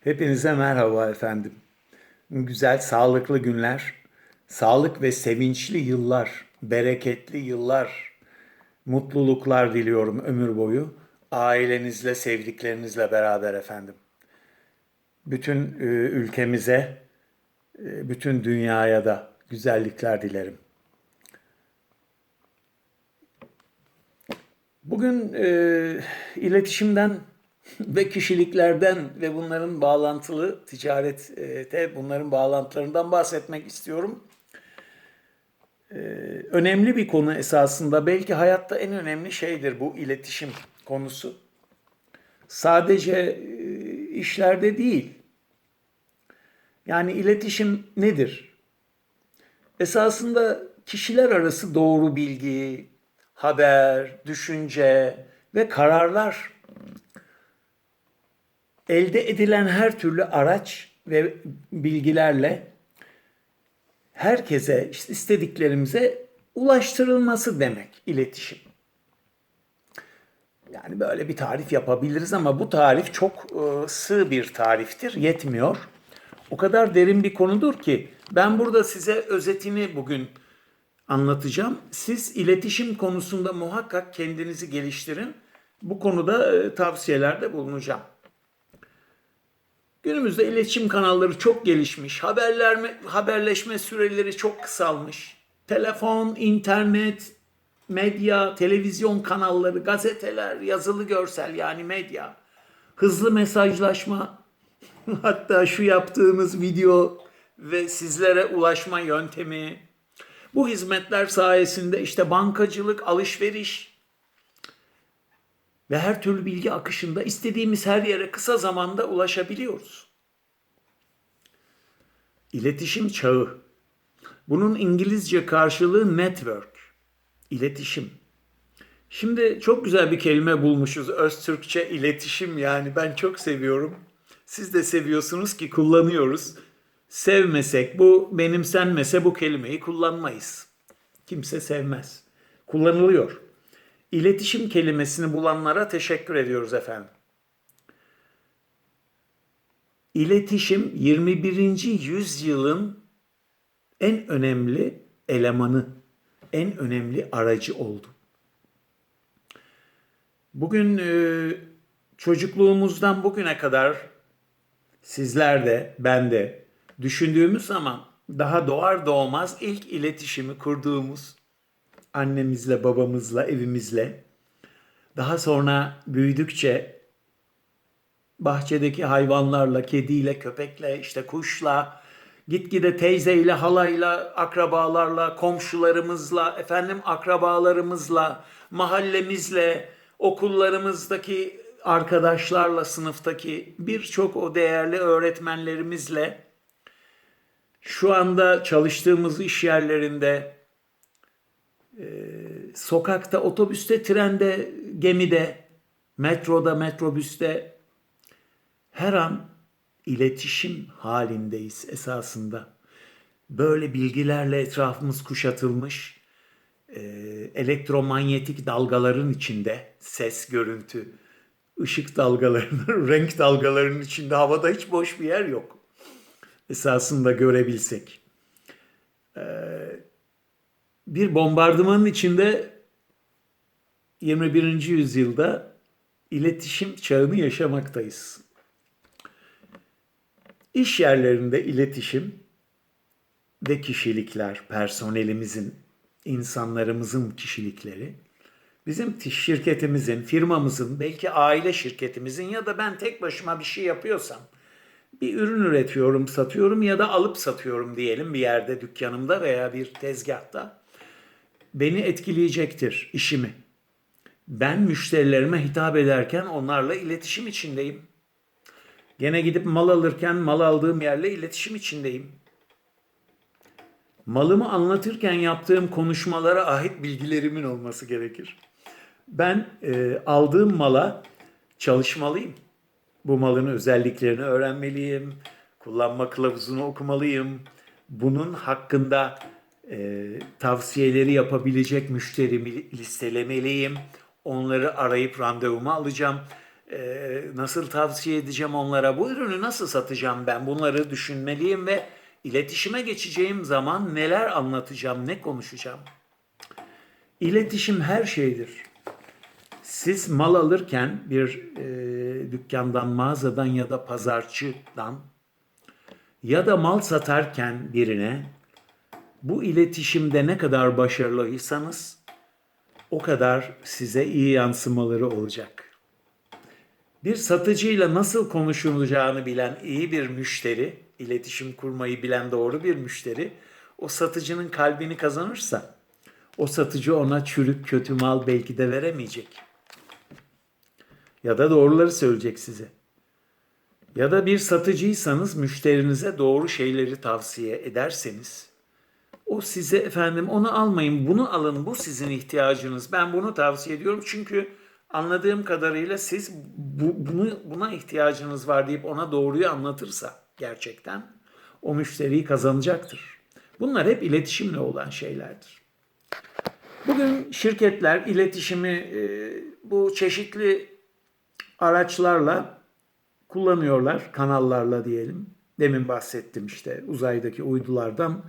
Hepinize merhaba efendim. Güzel, sağlıklı günler, sağlık ve sevinçli yıllar, bereketli yıllar, mutluluklar diliyorum ömür boyu. Ailenizle, sevdiklerinizle beraber efendim. Bütün e, ülkemize, e, bütün dünyaya da güzellikler dilerim. Bugün e, iletişimden ve kişiliklerden ve bunların bağlantılı ticarette bunların bağlantılarından bahsetmek istiyorum. E, önemli bir konu esasında. Belki hayatta en önemli şeydir bu iletişim konusu. Sadece e, işlerde değil. Yani iletişim nedir? Esasında kişiler arası doğru bilgi, haber, düşünce ve kararlar elde edilen her türlü araç ve bilgilerle herkese istediklerimize ulaştırılması demek iletişim. Yani böyle bir tarif yapabiliriz ama bu tarif çok e, sığ bir tariftir, yetmiyor. O kadar derin bir konudur ki ben burada size özetini bugün anlatacağım. Siz iletişim konusunda muhakkak kendinizi geliştirin. Bu konuda e, tavsiyelerde bulunacağım. Günümüzde iletişim kanalları çok gelişmiş. Haberler, haberleşme süreleri çok kısalmış. Telefon, internet, medya, televizyon kanalları, gazeteler, yazılı görsel yani medya, hızlı mesajlaşma, hatta şu yaptığımız video ve sizlere ulaşma yöntemi, bu hizmetler sayesinde işte bankacılık, alışveriş ve her türlü bilgi akışında istediğimiz her yere kısa zamanda ulaşabiliyoruz. İletişim çağı. Bunun İngilizce karşılığı network. İletişim. Şimdi çok güzel bir kelime bulmuşuz. Öztürkçe iletişim yani ben çok seviyorum. Siz de seviyorsunuz ki kullanıyoruz sevmesek, bu benimsenmese bu kelimeyi kullanmayız. Kimse sevmez. Kullanılıyor. İletişim kelimesini bulanlara teşekkür ediyoruz efendim. İletişim 21. yüzyılın en önemli elemanı, en önemli aracı oldu. Bugün e, çocukluğumuzdan bugüne kadar sizler de, ben de düşündüğümüz zaman daha doğar doğmaz ilk iletişimi kurduğumuz annemizle, babamızla, evimizle. Daha sonra büyüdükçe bahçedeki hayvanlarla, kediyle, köpekle, işte kuşla, gitgide teyzeyle, halayla, akrabalarla, komşularımızla, efendim akrabalarımızla, mahallemizle, okullarımızdaki arkadaşlarla, sınıftaki birçok o değerli öğretmenlerimizle şu anda çalıştığımız iş yerlerinde, e, sokakta, otobüste, trende, gemide, metroda, metrobüste her an iletişim halindeyiz esasında. Böyle bilgilerle etrafımız kuşatılmış, e, elektromanyetik dalgaların içinde ses, görüntü, ışık dalgalarının, renk dalgalarının içinde havada hiç boş bir yer yok esasında görebilsek. Ee, bir bombardımanın içinde 21. yüzyılda iletişim çağını yaşamaktayız. İş yerlerinde iletişim ve kişilikler, personelimizin, insanlarımızın kişilikleri, bizim şirketimizin, firmamızın, belki aile şirketimizin ya da ben tek başıma bir şey yapıyorsam bir ürün üretiyorum, satıyorum ya da alıp satıyorum diyelim bir yerde dükkanımda veya bir tezgahta. Beni etkileyecektir işimi. Ben müşterilerime hitap ederken onlarla iletişim içindeyim. Gene gidip mal alırken mal aldığım yerle iletişim içindeyim. Malımı anlatırken yaptığım konuşmalara ait bilgilerimin olması gerekir. Ben e, aldığım mala çalışmalıyım bu malın özelliklerini öğrenmeliyim. Kullanma kılavuzunu okumalıyım. Bunun hakkında e, tavsiyeleri yapabilecek müşterimi listelemeliyim. Onları arayıp randevumu alacağım. Ee, nasıl tavsiye edeceğim onlara? Bu ürünü nasıl satacağım ben? Bunları düşünmeliyim ve iletişime geçeceğim zaman neler anlatacağım, ne konuşacağım? İletişim her şeydir. Siz mal alırken bir e, dükkandan, mağazadan ya da pazarcıdan ya da mal satarken birine bu iletişimde ne kadar başarılıysanız o kadar size iyi yansımaları olacak. Bir satıcıyla nasıl konuşulacağını bilen iyi bir müşteri, iletişim kurmayı bilen doğru bir müşteri, o satıcının kalbini kazanırsa, o satıcı ona çürük kötü mal belki de veremeyecek. Ya da doğruları söyleyecek size. Ya da bir satıcıysanız müşterinize doğru şeyleri tavsiye ederseniz, o size efendim onu almayın, bunu alın, bu sizin ihtiyacınız. Ben bunu tavsiye ediyorum çünkü anladığım kadarıyla siz bu, bunu buna ihtiyacınız var deyip ona doğruyu anlatırsa gerçekten o müşteriyi kazanacaktır. Bunlar hep iletişimle olan şeylerdir. Bugün şirketler iletişimi e, bu çeşitli araçlarla kullanıyorlar, kanallarla diyelim. Demin bahsettim işte uzaydaki uydulardan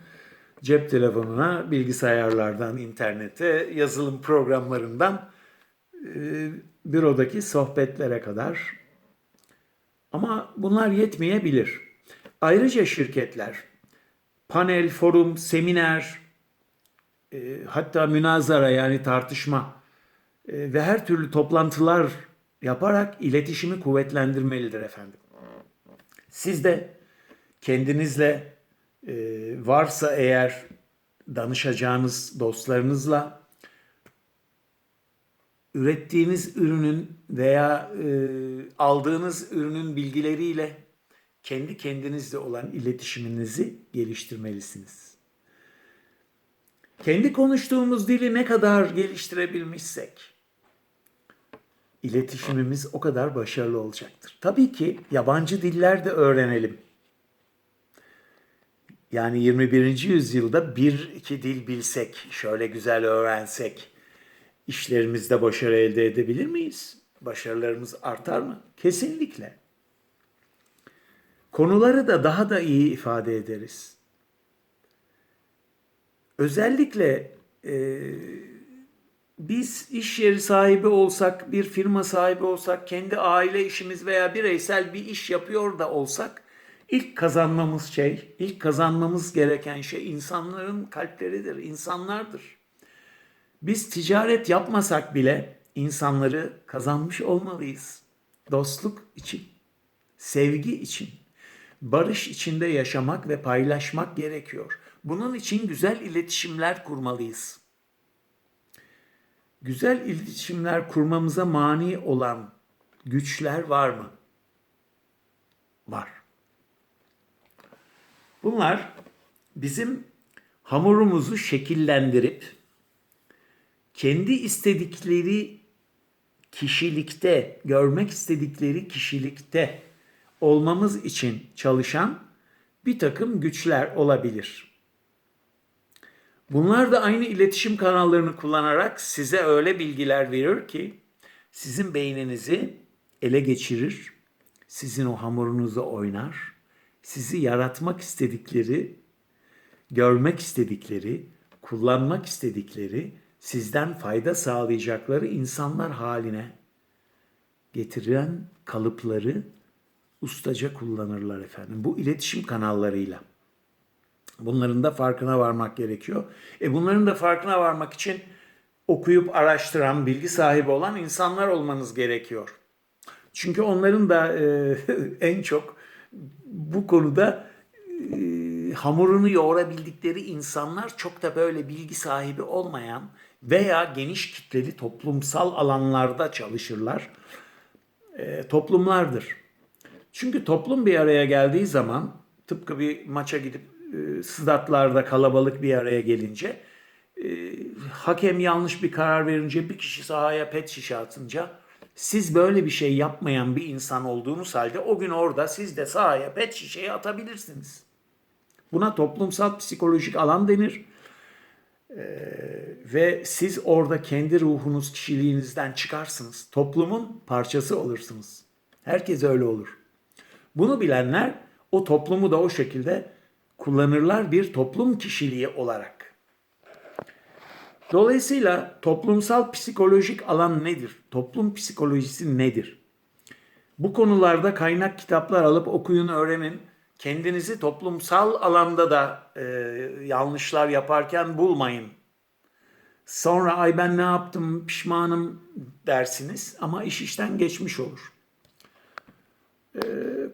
cep telefonuna, bilgisayarlardan internete, yazılım programlarından e, bürodaki sohbetlere kadar. Ama bunlar yetmeyebilir. Ayrıca şirketler panel, forum, seminer, e, hatta münazara yani tartışma e, ve her türlü toplantılar yaparak iletişimi kuvvetlendirmelidir efendim. Siz de kendinizle e, varsa eğer danışacağınız dostlarınızla ürettiğiniz ürünün veya e, aldığınız ürünün bilgileriyle kendi kendinizle olan iletişiminizi geliştirmelisiniz. Kendi konuştuğumuz dili ne kadar geliştirebilmişsek iletişimimiz o kadar başarılı olacaktır. Tabii ki yabancı diller de öğrenelim. Yani 21. yüzyılda bir iki dil bilsek, şöyle güzel öğrensek işlerimizde başarı elde edebilir miyiz? Başarılarımız artar mı? Kesinlikle. Konuları da daha da iyi ifade ederiz. Özellikle e, biz iş yeri sahibi olsak, bir firma sahibi olsak, kendi aile işimiz veya bireysel bir iş yapıyor da olsak ilk kazanmamız şey, ilk kazanmamız gereken şey insanların kalpleridir, insanlardır. Biz ticaret yapmasak bile insanları kazanmış olmalıyız. Dostluk için, sevgi için, barış içinde yaşamak ve paylaşmak gerekiyor. Bunun için güzel iletişimler kurmalıyız. Güzel iletişimler kurmamıza mani olan güçler var mı? Var. Bunlar bizim hamurumuzu şekillendirip kendi istedikleri kişilikte, görmek istedikleri kişilikte olmamız için çalışan bir takım güçler olabilir. Bunlar da aynı iletişim kanallarını kullanarak size öyle bilgiler verir ki sizin beyninizi ele geçirir, sizin o hamurunuzu oynar, sizi yaratmak istedikleri, görmek istedikleri, kullanmak istedikleri, sizden fayda sağlayacakları insanlar haline getiren kalıpları ustaca kullanırlar efendim. Bu iletişim kanallarıyla. Bunların da farkına varmak gerekiyor. E bunların da farkına varmak için okuyup araştıran, bilgi sahibi olan insanlar olmanız gerekiyor. Çünkü onların da e, en çok bu konuda e, hamurunu yoğurabildikleri insanlar çok da böyle bilgi sahibi olmayan veya geniş kitleli toplumsal alanlarda çalışırlar. E, toplumlardır. Çünkü toplum bir araya geldiği zaman tıpkı bir maça gidip e, stadyumlarda kalabalık bir araya gelince e, hakem yanlış bir karar verince bir kişi sahaya pet şişe atınca siz böyle bir şey yapmayan bir insan olduğunuz halde o gün orada siz de sahaya pet şişeyi atabilirsiniz. Buna toplumsal psikolojik alan denir. ve siz orada kendi ruhunuz, kişiliğinizden çıkarsınız. Toplumun parçası olursunuz. Herkes öyle olur. Bunu bilenler o toplumu da o şekilde kullanırlar bir toplum kişiliği olarak. Dolayısıyla toplumsal psikolojik alan nedir? Toplum psikolojisi nedir? Bu konularda kaynak kitaplar alıp okuyun, öğrenin. Kendinizi toplumsal alanda da e, yanlışlar yaparken bulmayın. Sonra ay ben ne yaptım pişmanım dersiniz ama iş işten geçmiş olur. E,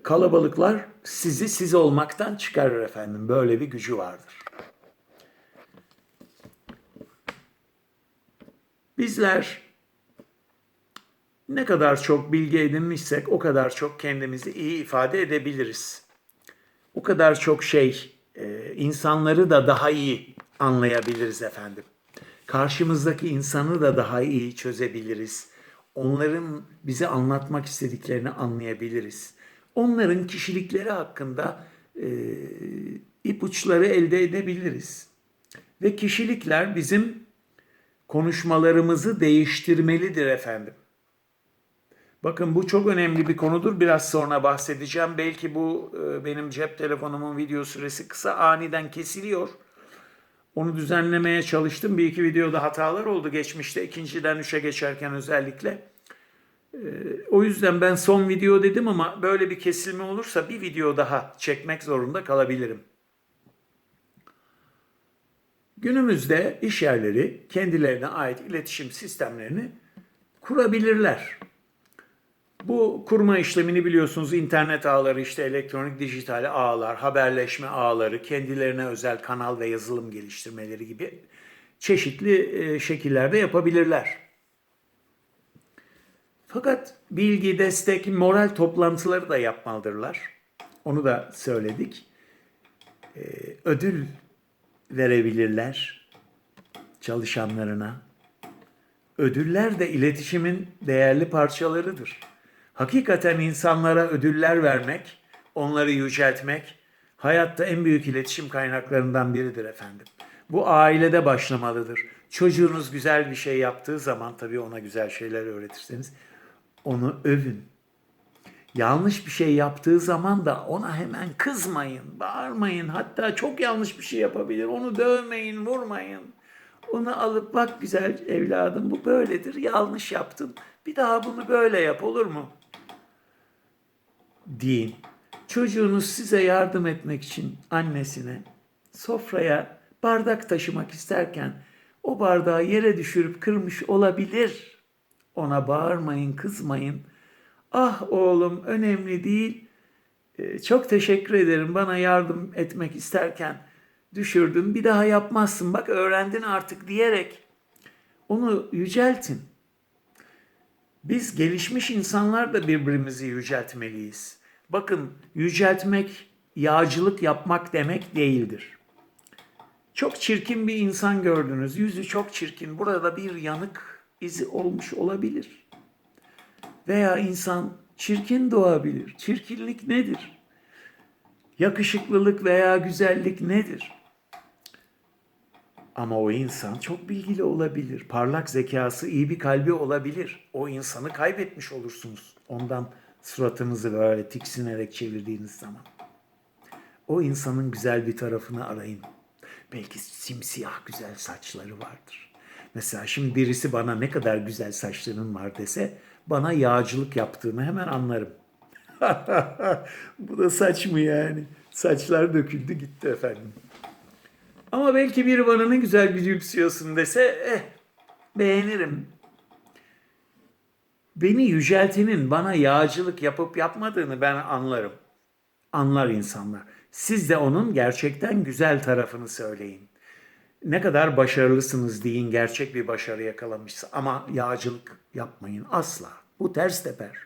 kalabalıklar sizi siz olmaktan çıkarır efendim. Böyle bir gücü vardır. Bizler ne kadar çok bilgi edinmişsek o kadar çok kendimizi iyi ifade edebiliriz. O kadar çok şey e, insanları da daha iyi anlayabiliriz efendim. Karşımızdaki insanı da daha iyi çözebiliriz. Onların bize anlatmak istediklerini anlayabiliriz. Onların kişilikleri hakkında e, ipuçları elde edebiliriz. Ve kişilikler bizim konuşmalarımızı değiştirmelidir efendim. Bakın bu çok önemli bir konudur. Biraz sonra bahsedeceğim. Belki bu e, benim cep telefonumun video süresi kısa aniden kesiliyor. Onu düzenlemeye çalıştım. Bir iki videoda hatalar oldu geçmişte. ikinciden üçe geçerken özellikle. E, o yüzden ben son video dedim ama böyle bir kesilme olursa bir video daha çekmek zorunda kalabilirim. Günümüzde iş yerleri kendilerine ait iletişim sistemlerini kurabilirler. Bu kurma işlemini biliyorsunuz internet ağları işte elektronik dijital ağlar, haberleşme ağları, kendilerine özel kanal ve yazılım geliştirmeleri gibi çeşitli e, şekillerde yapabilirler. Fakat bilgi, destek, moral toplantıları da yapmalıdırlar. Onu da söyledik. E, ödül verebilirler çalışanlarına. Ödüller de iletişimin değerli parçalarıdır. Hakikaten insanlara ödüller vermek, onları yüceltmek hayatta en büyük iletişim kaynaklarından biridir efendim. Bu ailede başlamalıdır. Çocuğunuz güzel bir şey yaptığı zaman tabii ona güzel şeyler öğretirseniz onu övün. Yanlış bir şey yaptığı zaman da ona hemen kızmayın, bağırmayın. Hatta çok yanlış bir şey yapabilir. Onu dövmeyin, vurmayın. Onu alıp bak güzel evladım bu böyledir. Yanlış yaptın. Bir daha bunu böyle yap olur mu? Deyin. Çocuğunuz size yardım etmek için annesine sofraya bardak taşımak isterken o bardağı yere düşürüp kırmış olabilir. Ona bağırmayın, kızmayın. Ah oğlum önemli değil. Ee, çok teşekkür ederim bana yardım etmek isterken düşürdün. Bir daha yapmazsın. Bak öğrendin artık diyerek onu yüceltin. Biz gelişmiş insanlar da birbirimizi yüceltmeliyiz. Bakın yüceltmek, yağcılık yapmak demek değildir. Çok çirkin bir insan gördünüz. Yüzü çok çirkin. Burada bir yanık izi olmuş olabilir. Veya insan çirkin doğabilir. Çirkinlik nedir? Yakışıklılık veya güzellik nedir? Ama o insan çok bilgili olabilir. Parlak zekası, iyi bir kalbi olabilir. O insanı kaybetmiş olursunuz. Ondan suratınızı böyle tiksinerek çevirdiğiniz zaman. O insanın güzel bir tarafını arayın. Belki simsiyah güzel saçları vardır. Mesela şimdi birisi bana ne kadar güzel saçların var dese bana yağcılık yaptığını hemen anlarım. Bu da saç mı yani? Saçlar döküldü gitti efendim. Ama belki biri bana ne güzel gülümsüyorsun dese eh beğenirim. Beni yüceltenin bana yağcılık yapıp yapmadığını ben anlarım. Anlar insanlar. Siz de onun gerçekten güzel tarafını söyleyin. Ne kadar başarılısınız deyin gerçek bir başarı yakalamışsa ama yağcılık yapmayın asla. Bu ters teper.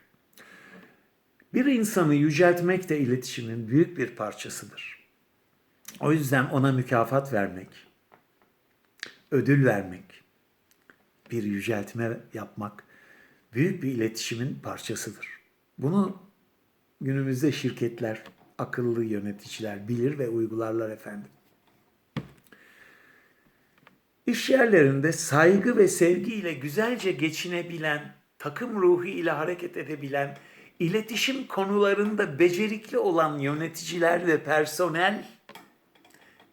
Bir insanı yüceltmek de iletişimin büyük bir parçasıdır. O yüzden ona mükafat vermek, ödül vermek, bir yüceltme yapmak büyük bir iletişimin parçasıdır. Bunu günümüzde şirketler, akıllı yöneticiler bilir ve uygularlar efendim. İş yerlerinde saygı ve sevgiyle güzelce geçinebilen, takım ruhu ile hareket edebilen, iletişim konularında becerikli olan yöneticiler ve personel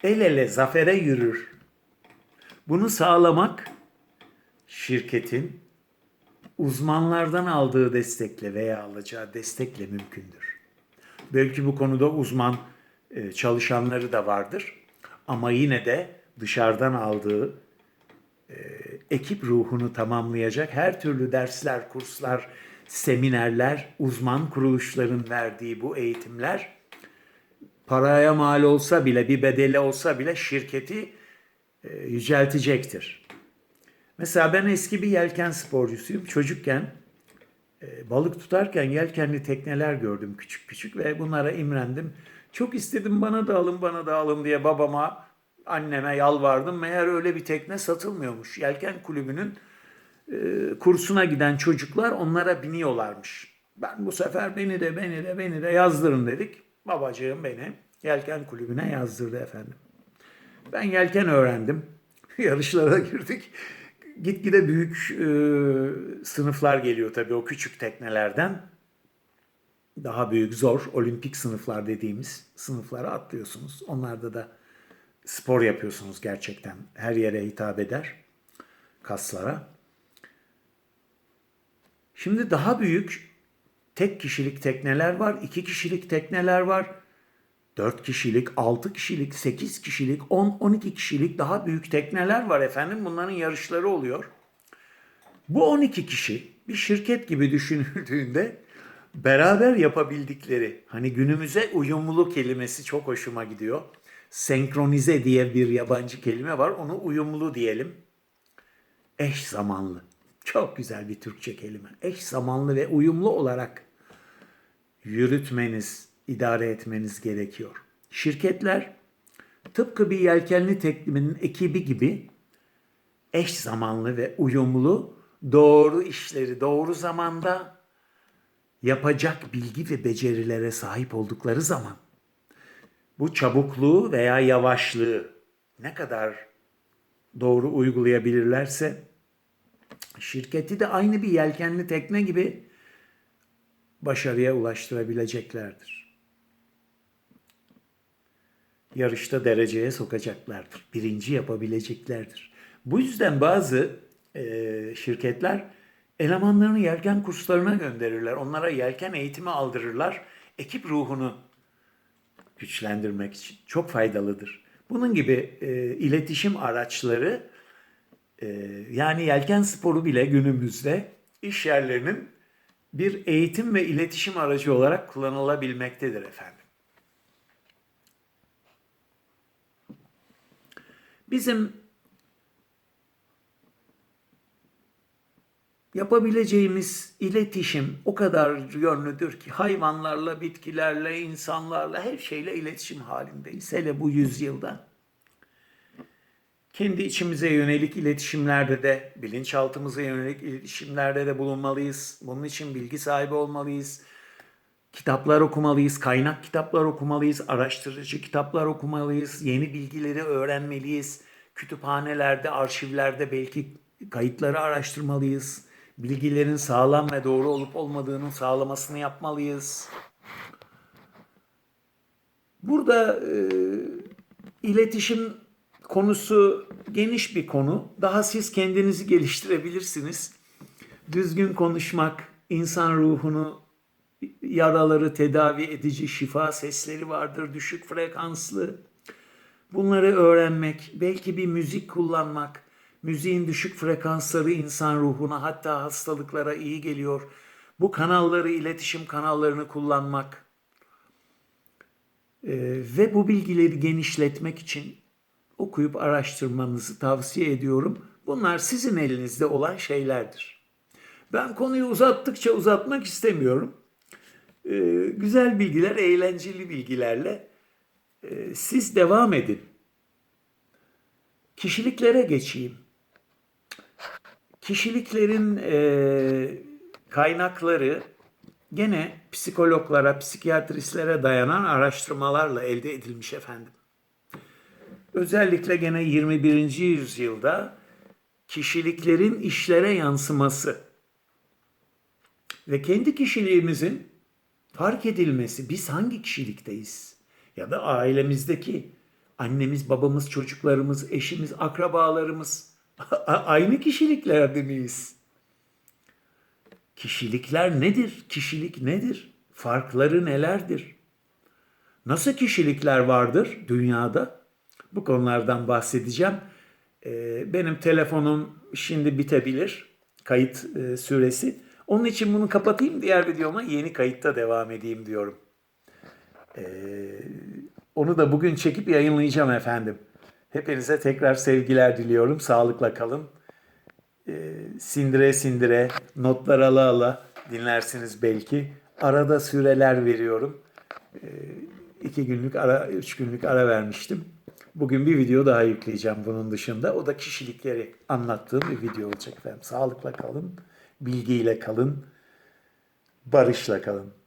el ele zafere yürür. Bunu sağlamak şirketin uzmanlardan aldığı destekle veya alacağı destekle mümkündür. Belki bu konuda uzman e, çalışanları da vardır ama yine de dışarıdan aldığı e, ekip ruhunu tamamlayacak her türlü dersler, kurslar, seminerler, uzman kuruluşların verdiği bu eğitimler paraya mal olsa bile, bir bedeli olsa bile şirketi e, yüceltecektir. Mesela ben eski bir yelken sporcusuyum. Çocukken e, balık tutarken yelkenli tekneler gördüm küçük küçük ve bunlara imrendim. Çok istedim bana da alın bana da alın diye babama anneme yalvardım. Meğer öyle bir tekne satılmıyormuş. Yelken kulübünün e, kursuna giden çocuklar onlara biniyorlarmış. Ben bu sefer beni de beni de beni de yazdırın dedik. Babacığım beni yelken kulübüne yazdırdı efendim. Ben yelken öğrendim. Yarışlara girdik. Gitgide büyük e, sınıflar geliyor tabii o küçük teknelerden. Daha büyük, zor, olimpik sınıflar dediğimiz sınıflara atlıyorsunuz. Onlarda da spor yapıyorsunuz gerçekten. Her yere hitap eder kaslara. Şimdi daha büyük tek kişilik tekneler var, iki kişilik tekneler var. 4 kişilik, 6 kişilik, 8 kişilik, 10, 12 kişilik daha büyük tekneler var efendim. Bunların yarışları oluyor. Bu 12 kişi bir şirket gibi düşünüldüğünde beraber yapabildikleri, hani günümüze uyumlu kelimesi çok hoşuma gidiyor. Senkronize diye bir yabancı kelime var. Onu uyumlu diyelim. Eş zamanlı. Çok güzel bir Türkçe kelime. Eş zamanlı ve uyumlu olarak yürütmeniz, idare etmeniz gerekiyor. Şirketler tıpkı bir yelkenli tekniğinin ekibi gibi eş zamanlı ve uyumlu doğru işleri doğru zamanda yapacak bilgi ve becerilere sahip oldukları zaman bu çabukluğu veya yavaşlığı ne kadar doğru uygulayabilirlerse şirketi de aynı bir yelkenli tekne gibi başarıya ulaştırabileceklerdir yarışta dereceye sokacaklardır. Birinci yapabileceklerdir. Bu yüzden bazı e, şirketler elemanlarını yelken kurslarına gönderirler. Onlara yelken eğitimi aldırırlar. Ekip ruhunu güçlendirmek için çok faydalıdır. Bunun gibi e, iletişim araçları e, yani yelken sporu bile günümüzde iş yerlerinin bir eğitim ve iletişim aracı olarak kullanılabilmektedir efendim. Bizim yapabileceğimiz iletişim o kadar yönlüdür ki hayvanlarla, bitkilerle, insanlarla her şeyle iletişim halindeyiz. Hele bu yüzyılda. Kendi içimize yönelik iletişimlerde de, bilinçaltımıza yönelik iletişimlerde de bulunmalıyız. Bunun için bilgi sahibi olmalıyız kitaplar okumalıyız, kaynak kitaplar okumalıyız, araştırıcı kitaplar okumalıyız, yeni bilgileri öğrenmeliyiz. Kütüphanelerde, arşivlerde belki kayıtları araştırmalıyız. Bilgilerin sağlam ve doğru olup olmadığının sağlamasını yapmalıyız. Burada e, iletişim konusu geniş bir konu. Daha siz kendinizi geliştirebilirsiniz. Düzgün konuşmak, insan ruhunu yaraları tedavi edici şifa sesleri vardır, düşük frekanslı. Bunları öğrenmek, belki bir müzik kullanmak, müziğin düşük frekansları insan ruhuna hatta hastalıklara iyi geliyor. Bu kanalları, iletişim kanallarını kullanmak ee, ve bu bilgileri genişletmek için okuyup araştırmanızı tavsiye ediyorum. Bunlar sizin elinizde olan şeylerdir. Ben konuyu uzattıkça uzatmak istemiyorum. Ee, güzel bilgiler, eğlenceli bilgilerle e, siz devam edin. Kişiliklere geçeyim. Kişiliklerin e, kaynakları gene psikologlara, psikiyatristlere dayanan araştırmalarla elde edilmiş efendim. özellikle gene 21. yüzyılda kişiliklerin işlere yansıması ve kendi kişiliğimizin fark edilmesi. Biz hangi kişilikteyiz? Ya da ailemizdeki annemiz, babamız, çocuklarımız, eşimiz, akrabalarımız aynı kişiliklerde miyiz? Kişilikler nedir? Kişilik nedir? Farkları nelerdir? Nasıl kişilikler vardır dünyada? Bu konulardan bahsedeceğim. Ee, Benim telefonum şimdi bitebilir. Kayıt e, süresi. Onun için bunu kapatayım. Diğer videoma yeni kayıtta devam edeyim diyorum. Ee, Onu da bugün çekip yayınlayacağım efendim. Hepinize tekrar sevgiler diliyorum. Sağlıkla kalın. Ee, Sindire sindire, notlar ala ala dinlersiniz belki. Arada süreler veriyorum. Ee, iki günlük ara, üç günlük ara vermiştim. Bugün bir video daha yükleyeceğim bunun dışında. O da kişilikleri anlattığım bir video olacak efendim. Sağlıkla kalın, bilgiyle kalın, barışla kalın.